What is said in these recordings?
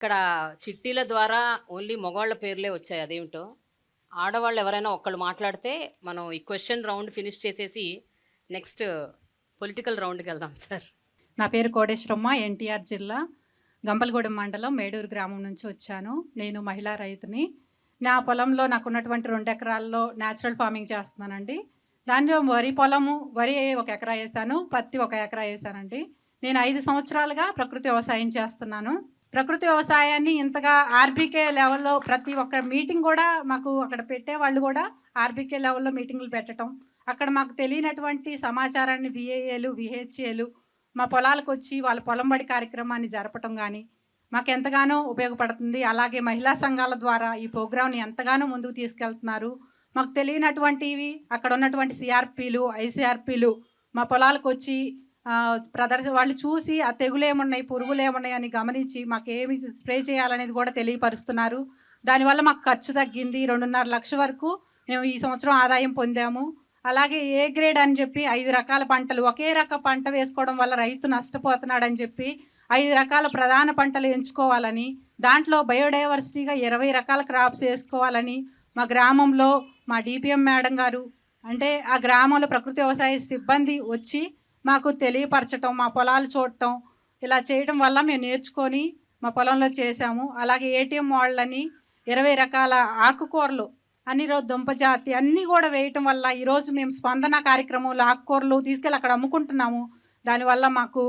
ఇక్కడ చిట్టీల ద్వారా ఓన్లీ మగవాళ్ళ పేర్లే వచ్చాయి అదేమిటో? ఆడవాళ్ళు ఎవరైనా ఒక్కళ్ళు మాట్లాడితే మనం ఈ క్వశ్చన్ రౌండ్ ఫినిష్ చేసేసి నెక్స్ట్ పొలిటికల్ రౌండ్కి వెళ్దాం సార్. నా పేరు కోటేశ్వరమ్మ ఎన్టీఆర్ జిల్లా గంపలగూడెం మండలం మేడూరు గ్రామం నుంచి వచ్చాను. నేను మహిళా రైతుని. నా పొలంలో నాకున్నటువంటి రెండు ఎకరాల్లో న్యాచురల్ ఫార్మింగ్ చేస్తున్నానండి. దానిలో వరి పొలము వరి ఒక ఎకరా వేసాను పత్తి ఒక ఎకరా వేసానండి. నేను ఐదు సంవత్సరాలుగా ప్రకృతి వ్యవసాయం చేస్తున్నాను. ప్రకృతి వ్యవసాయాన్ని ఇంతగా ఆర్బీకే లెవెల్లో ప్రతి ఒక్క మీటింగ్ కూడా మాకు అక్కడ పెట్టే వాళ్ళు కూడా ఆర్బీకే లెవెల్లో మీటింగ్లు పెట్టడం అక్కడ మాకు తెలియనటువంటి సమాచారాన్ని విఏఏలు విహెచ్ఏలు మా పొలాలకు వచ్చి వాళ్ళ పొలం బడి కార్యక్రమాన్ని జరపటం కానీ మాకు ఎంతగానో ఉపయోగపడుతుంది. అలాగే మహిళా సంఘాల ద్వారా ఈ ప్రోగ్రాంని ఎంతగానో ముందుకు తీసుకెళ్తున్నారు. మాకు తెలియనటువంటివి అక్కడ ఉన్నటువంటి సిఆర్పీలు ఐసీఆర్పీలు మా పొలాలకు వచ్చి ప్రదర్శన ప్రదర్శ వాళ్ళు చూసి ఆ తెగులు ఏమున్నాయి పురుగులు ఏమున్నాయి అని గమనించి మాకు ఏమి స్ప్రే చేయాలనేది కూడా తెలియపరుస్తున్నారు. దానివల్ల మాకు ఖర్చు తగ్గింది. రెండున్నర లక్ష వరకు మేము ఈ సంవత్సరం ఆదాయం పొందాము. అలాగే ఏ గ్రేడ్ అని చెప్పి ఐదు రకాల పంటలు ఒకే రక పంట వేసుకోవడం వల్ల రైతు నష్టపోతున్నాడని చెప్పి ఐదు రకాల ప్రధాన పంటలు ఎంచుకోవాలని దాంట్లో బయోడైవర్సిటీగా ఇరవై రకాల క్రాప్స్ వేసుకోవాలని మా గ్రామంలో మా డిపిఎం మేడం గారు అంటే ఆ గ్రామంలో ప్రకృతి వ్యవసాయ సిబ్బంది వచ్చి మాకు తెలియపరచటం మా పొలాలు చూడటం ఇలా చేయటం వల్ల మేము నేర్చుకొని మా పొలంలో చేసాము అలాగే ఏటీఎం వాళ్ళని ఇరవై రకాల ఆకుకూరలు అన్ని రోజు దుంప జాతి అన్నీ కూడా వేయటం వల్ల ఈరోజు మేము స్పందన కార్యక్రమంలో ఆకుకూరలు తీసుకెళ్ళి అక్కడ అమ్ముకుంటున్నాము. దానివల్ల మాకు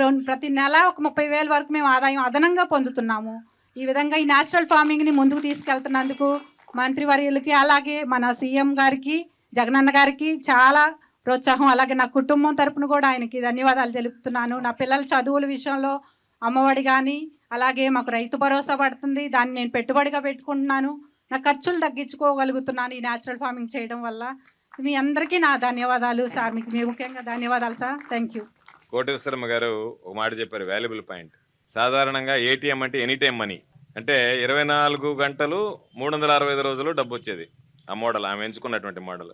రెండు ప్రతి నెల ఒక ముప్పై వేల వరకు మేము ఆదాయం అదనంగా పొందుతున్నాము. ఈ విధంగా ఈ న్యాచురల్ ఫార్మింగ్ని ముందుకు తీసుకెళ్తున్నందుకు మంత్రివర్యులకి అలాగే మన సీఎం గారికి జగనన్న గారికి చాలా ప్రోత్సాహం. అలాగే నా కుటుంబం తరపున కూడా ఆయనకి ధన్యవాదాలు తెలుపుతున్నాను. నా పిల్లల చదువుల విషయంలో అమ్మఒడి కానీ అలాగే మాకు రైతు భరోసా పడుతుంది. దాన్ని నేను పెట్టుబడిగా పెట్టుకుంటున్నాను. నా ఖర్చులు తగ్గించుకోగలుగుతున్నాను ఈ న్యాచురల్ ఫార్మింగ్ చేయడం వల్ల. మీ అందరికీ నా ధన్యవాదాలు సార్. మీకు మీ ముఖ్యంగా ధన్యవాదాలు సార్. Thank you. కోటేశ్వరమ్మ గారు ఒక మాట చెప్పారు వాల్యుబుల్ పాయింట్. సాధారణంగా ఏటీఎం అంటే ఎనీ టైం మనీ. అంటే ఇరవై నాలుగు గంటలు మూడు వందల అరవై ఐదు రోజులు డబ్బు వచ్చేది. ఆ మోడల్ ఆమె ఎంచుకున్నటువంటి మోడల్.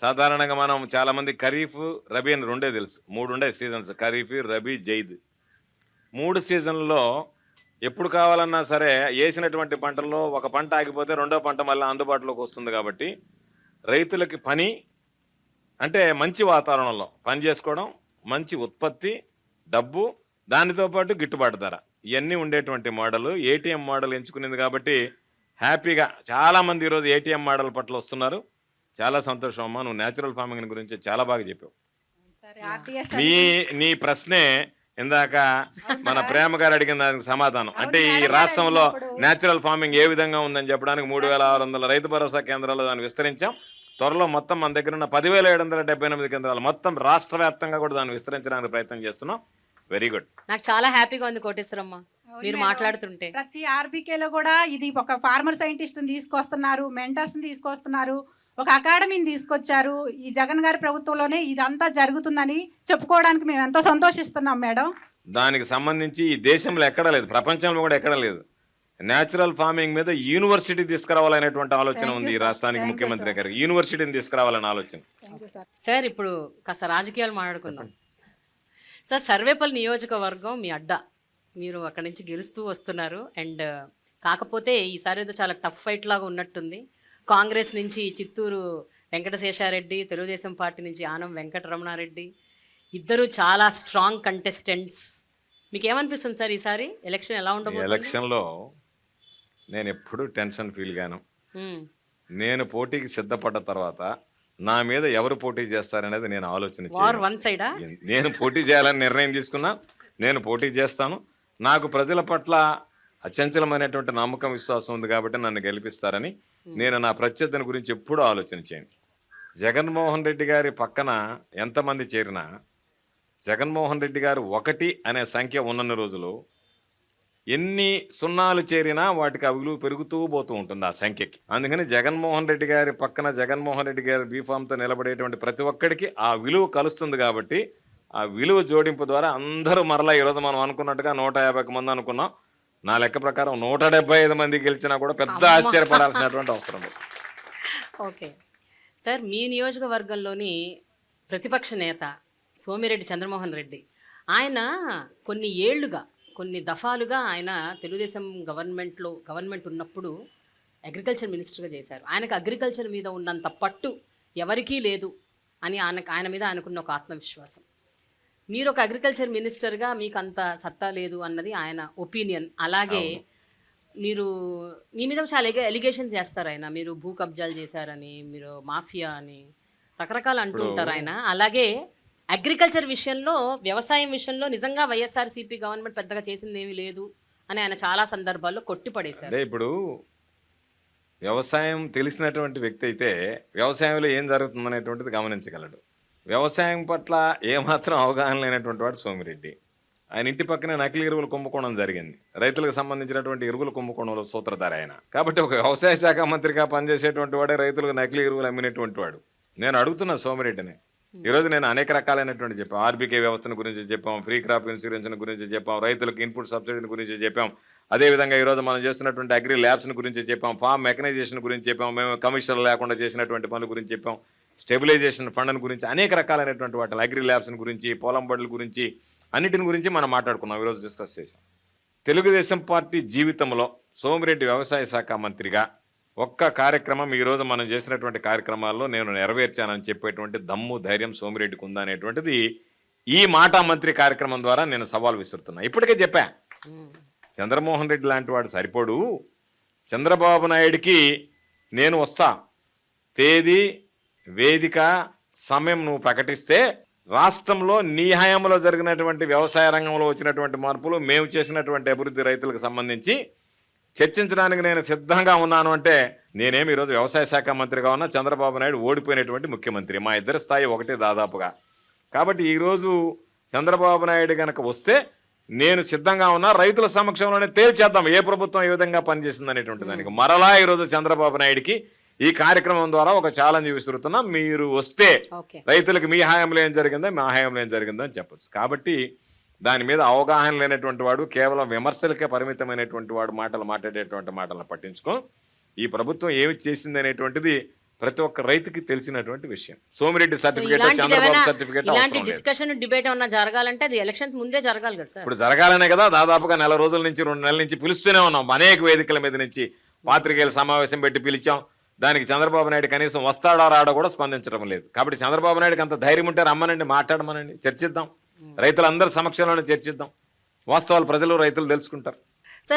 సాధారణంగా మనం చాలామంది ఖరీఫ్ రబీ అని రెండే తెలుసు. మూడు ఉండే సీజన్స్. ఖరీఫ్ రబీ జైద్. మూడు సీజన్లో ఎప్పుడు కావాలన్నా సరే వేసినటువంటి పంటల్లో ఒక పంట ఆగిపోతే రెండో పంట మళ్ళీ అందుబాటులోకి వస్తుంది కాబట్టి రైతులకి పని అంటే మంచి వాతావరణంలో పని చేసుకోవడం మంచి ఉత్పత్తి డబ్బు దానితో పాటు గిట్టుబాటు ధర. ఇవన్నీ ఉండేటువంటి మోడల్. ఏటీఎం మోడల్ ఎంచుకునేది కాబట్టి హ్యాపీగా చాలామంది ఈరోజు ఏటీఎం మోడల్ పట్ల వస్తున్నారు. చాలా సంతోషం అమ్మా. నువ్వు న్యాచురల్ ఫార్మింగ్ గురించి చాలా బాగా చెప్పావు. సరే ఆర్టీఎస్ నీ నీ ప్రశ్నే ఇందాక మన ప్రేమ గారు అడిగిన దానికి సమాధానం. అంటే ఈ రాష్ట్రంలో న్యాచురల్ ఫార్మింగ్ ఏ విధంగా ఉందని చెప్పడానికి మూడు వేల ఆరు వందల రైతు భరోసా కేంద్రాలు దాన్ని విస్తరించాం. త్వరలో మొత్తం మన దగ్గర ఉన్న పదివేల ఏడు వందల డెబ్బై ఎనిమిది కేంద్రాలు మొత్తం రాష్ట్ర వ్యాప్తంగా కూడా దాన్ని విస్తరించడానికి ప్రయత్నం చేస్తున్నాం. వెరీ గుడ్ నాకు చాలా హ్యాపీగా ఉంది కోటేశ్వరమ్మ. మీరు. మాట్లాడుతుంటే. ప్రతి ఆర్బీకేలో కూడా ఇది ఒక ఫార్మర్ సైంటిస్ట్ని తీసుకొస్తున్నారు మెంటర్స్ని తీసుకొస్తున్నారు. ఒక అకాడమీని తీసుకొచ్చారు. ఈ జగన్ గారి ప్రభుత్వంలోనే ఇదంతా జరుగుతుందని చెప్పుకోవడానికి మేము ఎంతో సంతోషిస్తున్నాం మేడం. దానికి సంబంధించి ఈ దేశంలో ఎక్కడా లేదు. ప్రపంచంలో కూడా ఎక్కడా లేదు. న్యాచురల్ ఫార్మింగ్ మీద యూనివర్సిటీ తీసుకురావాలనేటువంటి ఆలోచన ఉంది ఈ. రాష్ట్రానికి ముఖ్యమంత్రి. గారికి. యూనివర్సిటీని తీసుకురావాలనే ఆలోచన. సార్ ఇప్పుడు కాస్త రాజకీయాలు మాట్లాడుకుందాం. సార్ సర్వేపల్లి నియోజకవర్గం మీ అడ్డా. మీరు అక్కడి నుంచి గెలుస్తూ వస్తున్నారు. అండ్ కాకపోతే ఈసారి ఏదో చాలా టఫ్ ఫైట్ లాగా ఉన్నట్టుంది. కాంగ్రెస్ నుంచి చిత్తూరు వెంకటశేషారెడ్డి తెలుగుదేశం పార్టీ నుంచి ఆనం వెంకటరమణారెడ్డి. ఇద్దరు చాలా స్ట్రాంగ్ కంటెస్టెంట్స్ మీకు ఏమనిపిస్తుంది సార్ ఈసారి? ఎలక్షన్ ఎలా ఉండబోతుంది? ఎలక్షన్లో నేను ఎప్పుడూ టెన్షన్ ఫీల్ గాను. నేను పోటీకి సిద్ధపడ్డ తర్వాత నా మీద ఎవరు పోటీ చేస్తారనేది నేను ఆలోచన. వన్ సైడా నేను పోటీ చేయాలని నిర్ణయం తీసుకున్నా నేను పోటీ చేస్తాను. నాకు ప్రజల పట్ల అచంచలమైనటువంటి నమ్మకం విశ్వాసం ఉంది కాబట్టి నన్ను గెలిపిస్తారని నేను నా ప్రత్యర్థిని గురించి ఎప్పుడూ ఆలోచన చేయను. జగన్మోహన్ రెడ్డి గారి పక్కన ఎంతమంది చేరినా జగన్మోహన్ రెడ్డి గారు ఒకటి అనే సంఖ్య ఉన్నన్ని రోజులు ఎన్ని సున్నాలు చేరినా వాటికి ఆ విలువ పెరుగుతూ పోతూ ఉంటుంది ఆ సంఖ్యకి. అందుకని జగన్మోహన్ రెడ్డి గారి పక్కన జగన్మోహన్ రెడ్డి గారి బీఫామ్తో నిలబడేటువంటి ప్రతి ఒక్కడికి ఆ విలువ కలుస్తుంది కాబట్టి ఆ విలువ జోడింపు ద్వారా అందరూ మరలా ఈరోజు మనం అనుకున్నట్టుగా నూట యాభైకి మంది అనుకున్నాం. నా లెక్క ప్రకారం నూట డెబ్బై ఐదు మంది గెలిచినా కూడా పెద్ద. ఆశ్చర్యపడాల్సినటువంటి అవసరం లేదు. ఓకే. సార్ మీ నియోజకవర్గంలోని ప్రతిపక్ష నేత సోమిరెడ్డి చంద్రమోహన్ రెడ్డి ఆయన కొన్ని ఏళ్ళుగా కొన్ని దఫాలుగా ఆయన తెలుగుదేశం గవర్నమెంట్లో గవర్నమెంట్ ఉన్నప్పుడు అగ్రికల్చర్ మినిస్టర్గా చేశారు. ఆయనకు అగ్రికల్చర్ మీద ఉన్నంత పట్టు ఎవరికీ లేదు అని ఆయన ఆయన మీద ఆయనకున్న ఒక ఆత్మవిశ్వాసం. మీరు ఒక అగ్రికల్చర్ మినిస్టర్గా మీకు అంత సత్తా లేదు అన్నది ఆయన ఒపీనియన్ అలాగే మీరు మీ మీద చాలా ఎలిగేషన్స్ చేస్తారు ఆయన. మీరు భూ కబ్జాలు చేశారని మీరు మాఫియా అని రకరకాలు అంటూ ఉంటారు ఆయన. అలాగే అగ్రికల్చర్ విషయంలో వ్యవసాయం విషయంలో నిజంగా వైఎస్ఆర్సీపీ గవర్నమెంట్ పెద్దగా చేసింది ఏమీ లేదు అని ఆయన చాలా సందర్భాల్లో కొట్టిపడేశారు. ఇప్పుడు వ్యవసాయం తెలిసినటువంటి వ్యక్తి అయితే వ్యవసాయంలో ఏం జరుగుతుందనేటువంటిది గమనించగలడు. వ్యవసాయం పట్ల ఏమాత్రం అవగాహన లేనటువంటి వాడు సోమిరెడ్డి. ఆయన ఇంటి పక్కనే నకిలీ ఎరువులు కుంభకోణం జరిగింది. రైతులకు సంబంధించినటువంటి ఎరువులు కుంభకోణంలో సూత్రధార ఆయన. కాబట్టి ఒక వ్యవసాయ శాఖ మంత్రిగా పనిచేసేటువంటి వాడే రైతులకు నకిలీ ఎరువులు అమ్మినటువంటి వాడు. నేను అడుగుతున్నా సోమిరెడ్డిని. ఈరోజు నేను అనేక రకాలైనటువంటి చెప్పాం. ఆర్బీకే వ్యవస్థను గురించి చెప్పాం ఫ్రీ క్రాప్ ఇన్సూరెన్స్ గురించి చెప్పాం రైతులకు ఇన్పుట్ సబ్సిడీని గురించి చెప్పాం. అదేవిధంగా ఈరోజు మనం చేస్తున్నటువంటి అగ్రి ల్యాబ్స్ గురించి చెప్పాం ఫామ్ మెకనైజేషన్ గురించి చెప్పాం. మేము కమిషన్ లేకుండా చేసినటువంటి పనుల గురించి చెప్పాం. స్టెబిలైజేషన్ ఫండ్ గురించి అనేక రకాలైనటువంటి వాటి అగ్రి ల్యాబ్స్ని గురించి పొలం బడుల గురించి అన్నిటిని గురించి మనం మాట్లాడుకున్నాం ఈరోజు డిస్కస్ చేసాం తెలుగుదేశం పార్టీ జీవితంలో సోమిరెడ్డి వ్యవసాయ శాఖ మంత్రిగా ఒక్క కార్యక్రమం ఈరోజు మనం చేసినటువంటి కార్యక్రమాల్లో నేను నెరవేర్చానని చెప్పేటువంటి దమ్ము ధైర్యం సోమిరెడ్డికి ఉందా అనేటువంటిది ఈ మాటా మంత్రి కార్యక్రమం ద్వారా నేను సవాల్ విసురుతున్నా. ఇప్పటికే చెప్పా. చంద్రమోహన్ రెడ్డి లాంటి వాడు సరిపోడు. చంద్రబాబు నాయుడికి నేను వస్తా. తేదీ వేదిక సమయం నువ్వు ప్రకటిస్తే రాష్ట్రంలో నీ హయాంలో జరిగినటువంటి వ్యవసాయ రంగంలో వచ్చినటువంటి మార్పులు మేము చేసినటువంటి అభివృద్ధి రైతులకు సంబంధించి చర్చించడానికి నేను సిద్ధంగా ఉన్నాను అంటే నేనేమి ఈరోజు వ్యవసాయ శాఖ మంత్రిగా ఉన్నా చంద్రబాబు నాయుడు ఓడిపోయినటువంటి ముఖ్యమంత్రి. మా ఇద్దరి స్థాయి ఒకటే దాదాపుగా. కాబట్టి ఈరోజు చంద్రబాబు నాయుడు గనక వస్తే నేను సిద్ధంగా ఉన్నా రైతుల సమక్షంలోనే తేల్చేద్దాం ఏ ప్రభుత్వం ఏ విధంగా పనిచేసింది అనేటువంటి దానికి మరలా ఈరోజు చంద్రబాబు నాయుడికి ఈ కార్యక్రమం ద్వారా ఒక ఛాలెంజ్ విసురుతున్నా. మీరు వస్తే రైతులకు మీ హయాంలో ఏం జరిగిందో మా హయాంలో ఏం జరిగిందో అని చెప్పొచ్చు. కాబట్టి దాని మీద అవగాహన లేనటువంటి వాడు కేవలం విమర్శలకే పరిమితమైనటువంటి వాడు మాటలు మాట్లాడేటువంటి మాటలను పట్టించుకో. ఈ ప్రభుత్వం ఏమి చేసింది అనేటువంటిది ప్రతి ఒక్క రైతుకి తెలిసినటువంటి విషయం. సోమిరెడ్డి సర్టిఫికేట్ చంద్రబాబు సర్టిఫికేట్ ఇలాంటి డిస్కషన్ డిబేట్ ఏమన్నా జరగాలంటే అది ఎలక్షన్స్ ముందే జరగాలి కదా ఇప్పుడు జరగాలనే కదా దాదాపుగా నెల రోజుల నుంచి రెండు నెలల నుంచి పిలుస్తూనే ఉన్నాం. అనేక వేదికల మీద నుంచి పాత్రికేయుల సమావేశం పెట్టి పిలిచాం. దానికి చంద్రబాబు నాయుడు కనీసం వస్తాడో రాడో కూడా స్పందించడం లేదు. కాబట్టి చంద్రబాబు నాయుడుకి అంత ధైర్యం ఉంటే రమ్మనండి మాట్లాడమనండి చర్చిద్దాం. రైతులందరి సమక్షంలోనే చర్చిద్దాం. వాస్తవాలు ప్రజలు రైతులు తెలుసుకుంటారు.